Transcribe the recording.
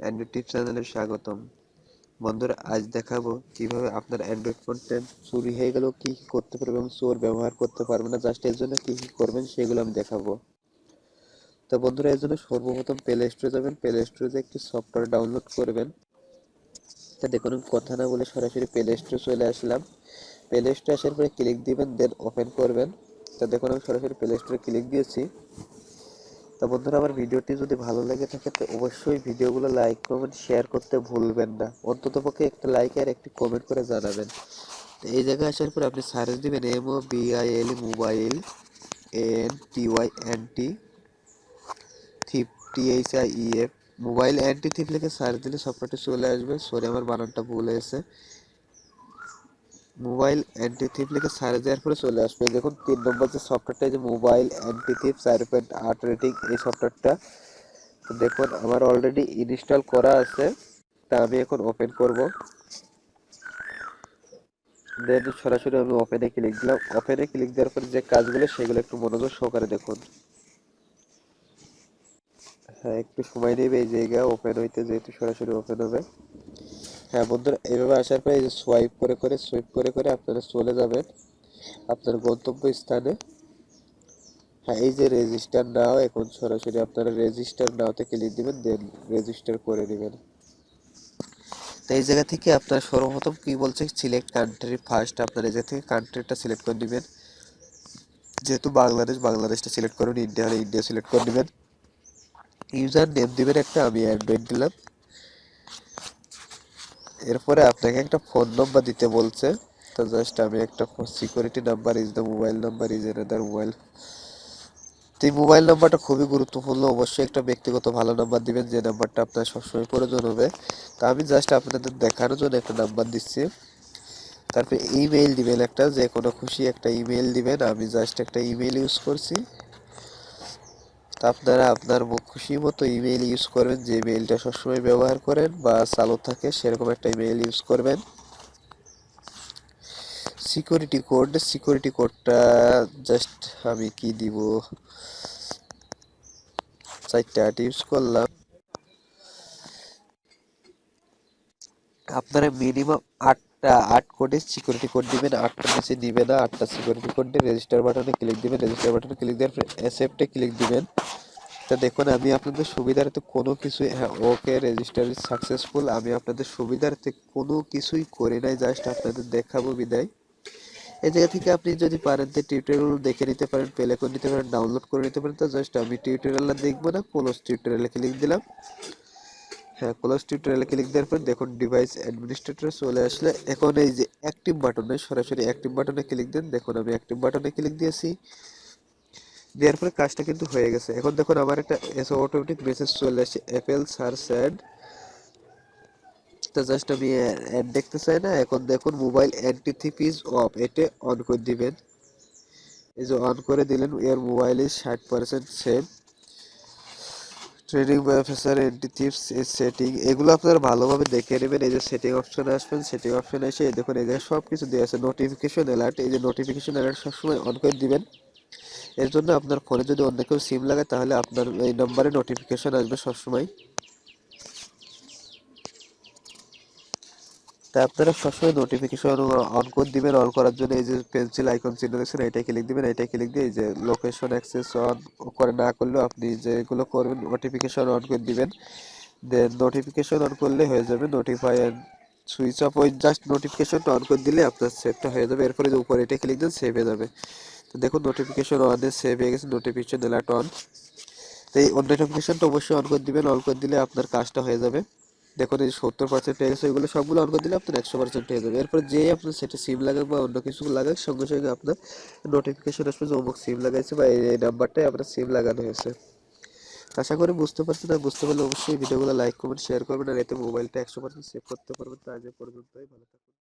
Android tips চ্যানেলে স্বাগতম। বন্ধুরা, আজ দেখাবো কীভাবে আপনার অ্যান্ড্রয়েড ফোনটা চুরি হয়ে গেলেও কি কি করতে পারবে এবং চোর ব্যবহার করতে পারবে না, জাস্ট এর জন্য কি কি করবেন সেগুলো আমি দেখাবো। তো বন্ধুরা, এর জন্য সর্বপ্রথম প্লে স্টোরে যাবেন। প্লে স্টোরে একটি সফটওয়্যার ডাউনলোড করবেন, তা দেখুন কথা না বলে সরাসরি প্লে স্টোরে চলে আসলাম। প্লে স্টোরে আসার পরে ক্লিক দিবেন দেন ওপেন করবেন। তা দেখুন, আমি সরাসরি প্লে স্টোরে ক্লিক দিয়েছি। তো বন্ধুরা, আমার ভিডিওটি যদি ভালো লেগে থাকে, তো অবশ্যই ভিডিওগুলো লাইক কমেন্ট শেয়ার করতে ভুলবেন না। অন্ততপক্ষে একটা লাইক আর একটি কমেন্ট করে জানাবেন। তো এই জায়গায় আসার পর আপনি সার্চ দিবেন M O B I L mobile N T Y N T theft T H I F mobile anti theft লিখে সার্চ দিলে সফটওয়্যারটি চলে আসবে। সরি আমার বানানটা ভুল হয়েছে। মোবাইল অ্যান্টি থিপ লিখে সার্চ দেওয়ার পরে চলে আসবে। দেখুন, তিন নম্বর যে সফটওয়্যারটা যে মোবাইল অ্যান্টি থিপ চার পয়েন্ট আট রেটিং এই সফটওয়্যারটা তো দেখুন, আমার অলরেডি ইনস্টল করা আছে। তা আমি এখন ওপেন করব। দেন সরাসরি আমি ওপেনে ক্লিক দিলাম। ওপেনে ক্লিক দেওয়ার পর যে কাজগুলো, সেগুলো একটু মনোযোগ সহকারে দেখুন। হ্যাঁ একটু সময় নেবে এই জায়গা ওপেন হইতে যেহেতু সরাসরি ওপেন হবে। হ্যাঁ বন্ধুরা এইভাবে আসার পরে এই যে সোয়াইপ করে করে সোয়াইপ করে করে আপনারা চলে যাবেন আপনার গন্তব্য স্থানে হ্যাঁ এই যে রেজিস্টার নাও এখন সরাসরি আপনারা রেজিস্টার নাওতে ক্লিক দিবেন দেন রেজিস্টার করে নেবেন। তো এই জায়গা থেকে আপনার সর্বপ্রথম কি বলছে সিলেক্ট কান্ট্রি ফার্স্ট আপনার এই জায়গা থেকে কান্ট্রিটা সিলেক্ট করে নেবেন। যেহেতু বাংলাদেশ, বাংলাদেশটা সিলেক্ট করুন ইন্ডিয়া হলে ইন্ডিয়া সিলেক্ট করে নেবেন। ইউজার নেম দিবেন একটা, আমি অ্যান্ড্রয়েড দিলাম। এরপরে আপনাকে একটা ফোন নাম্বার দিতে বলছে। তো জাস্ট আমি একটা security number is the mobile number is another mobile তো এই মোবাইল নাম্বারটা খুবই গুরুত্বপূর্ণ। অবশ্যই একটা ব্যক্তিগত ভালো নাম্বার দিবেন, যে নাম্বারটা আপনার সবসময় প্রয়োজন হবে। তো আমি জাস্ট আপনাদের দেখানোর জন্য একটা নাম্বার দিচ্ছি। তারপরে ইমেইল দিবেন একটা যে কোনো খুশি একটা ইমেইল দিবেন। আমি জাস্ট একটা ইমেইল ইউজ করছি। আপনারা আপনার খুশি মতো ইমেইল ইউজ করবেন, যে ইমেইলটা সবসময় ব্যবহার করেন বা চালু থাকে সেরকম একটা ইমেইল ইউজ করবেন। সিকিউরিটি কোড সিকিউরিটি কোডটা জাস্ট আমি কি দিব? চারটা ইউজ করলাম। আপনারা মিনিমাম আটটা, আট কোডে সিকিউরিটি কোড দিবেন আটটার নিচে দিবে না, আটটা সিকিউরিটি কোড দিয়ে রেজিস্টার বাটনে ক্লিক দিবেন রেজিস্টার বাটনে ক্লিক দেওয়ার পরে ক্লিক দিবেন। তা দেখুন, আমি আপনাদের সুবিধার্থে কোনো কিছু হ্যাঁ ওকে রেজিস্টার সাকসেসফুল আমি আপনাদের সুবিধার্থে কোনো কিছুই করি নাই জাস্ট আপনাদের দেখাবো বিদায়। এই জায়গা থেকে আপনি যদি পারেন তো টিউটোরিয়াল দেখে নিতে পারেন প্লে করে নিতে পারেন ডাউনলোড করে নিতে পারেন, তো জাস্ট আমি টিউটোরিয়ালটা দেখব না ক্লোজ টিউটোরিয়ালে ক্লিক দিলাম। হ্যাঁ ক্লোজ টিউটোরিয়ালে ক্লিক দেওয়ার পর দেখুন ডিভাইস অ্যাডমিনিস্ট্রেটর চলে আসলে, এখন এই যে অ্যাক্টিভ বাটনে সরাসরি অ্যাক্টিভ বাটনে ক্লিক দেন, দেখুন আমি অ্যাক্টিভ বাটনে ক্লিক দিয়েছি। দেওয়ার পরে কাজটা কিন্তু হয়ে গেছে। এখন দেখুন আমার একটা এসে অটোমেটিক মেসেজ চলে আসছে অ্যাপেল সার্চ অ্যাড তো জাস্ট আমি অ্যাড দেখতে চাই না, এখন দেখুন mobile anti theft is off এটা অন করে দিবেন। এই যে অন করে দিলেন, এর মোবাইল ইজ ষাট percent save training professor anti thefts এর সেটিং এগুলো আপনারা ভালোভাবে দেখে নেবেন, এই যে সেটিং অপশন আসবেন সেটিং অপশনে এসে দেখুন এই যে সব কিছু দেওয়া আছে। নোটিফিকেশন অ্যালার্ট এই যে নোটিফিকেশন অ্যালার্ট সবসময় অন করে দিবেন। এর জন্য আপনার ফোনে যদি অন্য কেউ সিম লাগায়, তাহলে আপনার এই নম্বরে নোটিফিকেশন আসবে সবসময়। তা আপনারা সবসময় নোটিফিকেশন অন করে দিবেন অন করার জন্য এই যে পেন্সিল আইকন চিহ্ন দেখছেন এটাই ক্লিক দিবেন এটাই ক্লিক দিয়ে এই যে লোকেশন অ্যাক্সেস অন করে না করলেও আপনি যেগুলো করবেন নোটিফিকেশন অন করে দিবেন। দেন নোটিফিকেশন অন করলে হয়ে যাবে নোটিফাই অ্যান্ড সুইচ অফ ওই জাস্ট নোটিফিকেশনটা অন করে দিলে আপনার সেভটা হয়ে যাবে। এরপরে যে উপরে এটা ক্লিক দেন সেভ হয়ে যাবে। তো দেখুন নোটিফিকেশন অনে সেভ হয়ে গেছে নোটিফিকেশন অ্যালার্ট অন তো এই নোটিফিকেশনটা অবশ্যই অন করে দিবেন অন করে দিলে আপনার কাজটা হয়ে যাবে। দেখুন এই সত্তর পার্সেন্ট হয়ে গেছে, ওইগুলো সবগুলো অন করে দিলে আপনার একশো পার্সেন্ট হয়ে যাবে। এরপর যে আপনার সেটা সিম লাগাক বা অন্য কিছু লাগাক, সঙ্গে সঙ্গে আপনার নোটিফিকেশন আসবে যে অমুক সিম লাগাইছে বা এই নাম্বারটাই আপনার সিম লাগানো হয়েছে। আশা করি বুঝতে পারছেন, আর বুঝতে পারলে অবশ্যই ভিডিওগুলো লাইক করবেন শেয়ার করবেন, আর এতে মোবাইলটা একশো পার্সেন্ট সেভ করতে পারবেন। তো আজ পর্যন্তই, ভালো থাকুন।